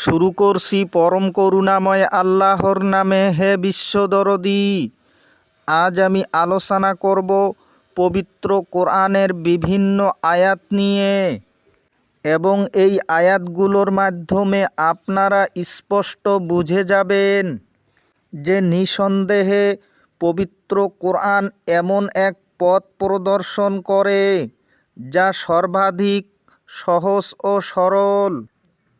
শুরু করছি পরম করুণাময় আল্লাহর নামে, হে বিশ্বদরদি আজ আমি আলোচনা করব পবিত্র কোরআনের বিভিন্ন আয়াত নিয়ে এবং এই আয়াতগুলোর মাধ্যমে আপনারা স্পষ্ট বুঝে যাবেন যে নিঃসন্দেহে পবিত্র কোরআন এমন এক পথ প্রদর্শন করে যা সর্বাধিক সহজ ও সরল।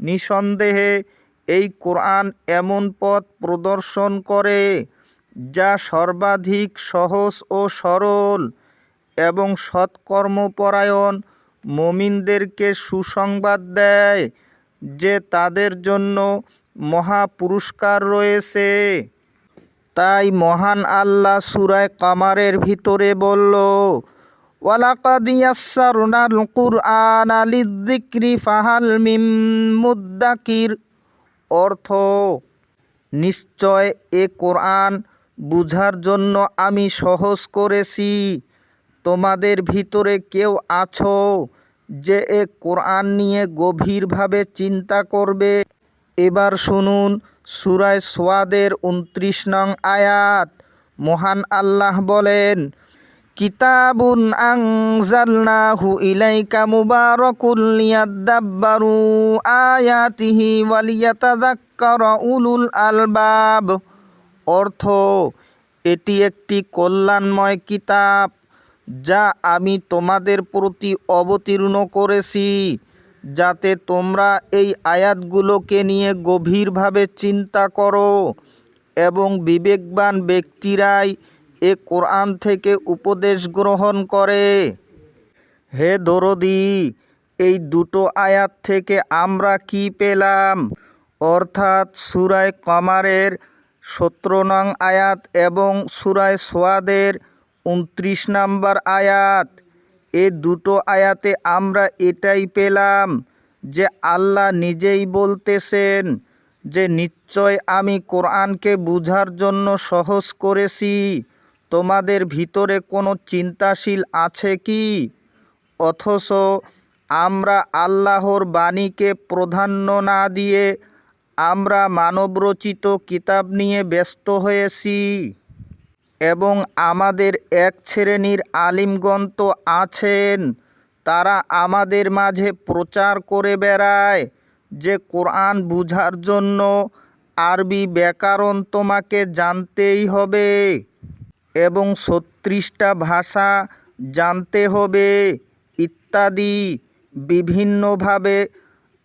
নিঃসন্দেহে এই কোরআন এমন পথ প্রদর্শন করে যা সর্বাধিক সহজ ও সরল এবং সৎকর্মপরায়ণ মমিনদেরকে সুসংবাদ দেয় যে তাদের জন্য মহা পুরস্কার রয়েছে। তাই মহান আল্লাহ সুরায় কামারের ভিতরে বলল ওয়ালাকাদ ইয়াসসারনাল কুরআনা লিযিকরি ফাহাল মিম অর্থ, নিশ্চয় এ কোরআন বুঝার জন্য আমি সহজ করেছি। তোমাদের ভিতরে কেউ আছো যে এ কোরআন নিয়ে গভীরভাবে চিন্তা করবে? এবার শুনুন সুরায় সোয়াদের উনত্রিশ নং আয়াত। মহান আল্লাহ বলেন কিতাবুন আং আংজালনাহু ইলাইকা মুবারাকুল লিয়াদ্দাব্বারু আয়াতিহি ওয়ালিয়াতাযাক্কারা উলুল আলবাব। অর্থ, এটি একটি কল্যাণময় কিতাব যা আমি তোমাদের প্রতি অবতীর্ণ করেছি, যাতে তোমরা এই আয়াতগুলোকে নিয়ে গভীরভাবে চিন্তা করো এবং বিবেকবান ব্যক্তিরাই এ কোরআন থেকে উপদেশ গ্রহণ করে। হে দরদি, এই দুটো আয়াত থেকে আমরা কি পেলাম? অর্থাৎ সুরায় কমারের সতেরো নং আয়াত এবং সুরায় সোয়াদের উনত্রিশ নাম্বার আয়াত। এ দুটো আয়াতে আমরা এটাই পেলাম যে আল্লাহ নিজেই বলতেছেন যে, নিশ্চয় আমি কোরআনকে বুঝার জন্য সহজ করেছি। তোমাদের ভিতরে কোনো চিন্তাশীল আছে কি? অথচ আমরা আল্লাহর বাণীকে প্রাধান্য না দিয়ে আমরা মানবরচিত কিতাব নিয়ে ব্যস্ত হয়েছি। এবং আমাদের এক শ্রেণির আলিমগণ তো আছেন, তারা আমাদের মাঝে প্রচার করে বেড়ায় যে কোরআন বুঝার জন্য আরবি ব্যাকরণ তোমাকে জানতেই হবে। এবং ছত্রিশটা ভাষা জানতে হবে ইত্যাদি বিভিন্নভাবে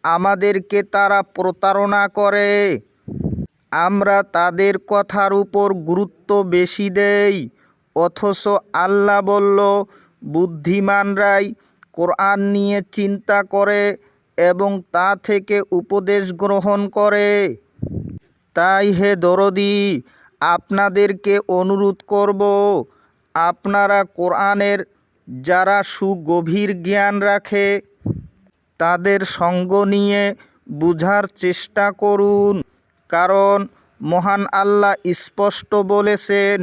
আমাদেরকে তারা প্রতারণা করে। আমরা তাদের কথার উপর গুরুত্ব বেশি দেই। অথচ আল্লাহ বলল, বুদ্ধিমানরাই কোরআন নিয়ে চিন্তা করে এবং তা থেকে উপদেশ গ্রহণ করে। তাই হে দরদি আপনাদেরকে অনুরোধ করব, আপনারা কোরআনের যারা সুগভীর জ্ঞান রাখে, তাদের সঙ্গ নিয়ে বুঝার চেষ্টা করুন। কারণ মহান আল্লাহ স্পষ্ট বলেছেন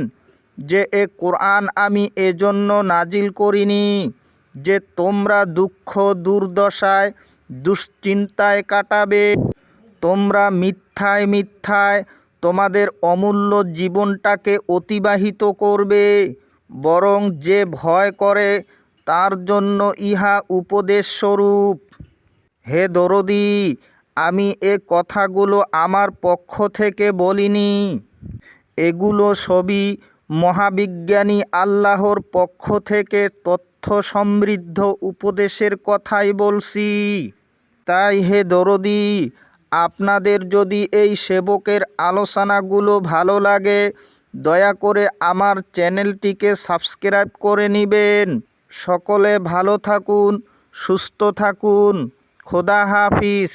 যে, এ কোরআন আমি এজন্য নাজিল করিনি যে, তোমরা দুঃখ দুর্দশায় দুশ্চিন্তায় কাটাবে। তোমরা মিথ্যায় মিথ্যায় তোমাদের অমূল্য জীবনটাকে অতিবাহিত করবে, বরং যে ভয় করে, তার জন্য ইহা উপদেশ স্বরূপ হে দরদি, আমি এ কথাগুলো আমার পক্ষ থেকে বলিনি। এগুলো সবই মহাবিজ্ঞানী আল্লাহর পক্ষ থেকে তথ্য সমৃদ্ধ উপদেশের কথাই বলছি। তাই হে দরদি আপনাদের যদি এই সেবকের আলোচনাগুলো ভালো লাগে, দয়া করে আমার চ্যানেলটিকে সাবস্ক্রাইব করে নেবেন। সকলে ভালো থাকুন, সুস্থ থাকুন। খোদা হাফিজ।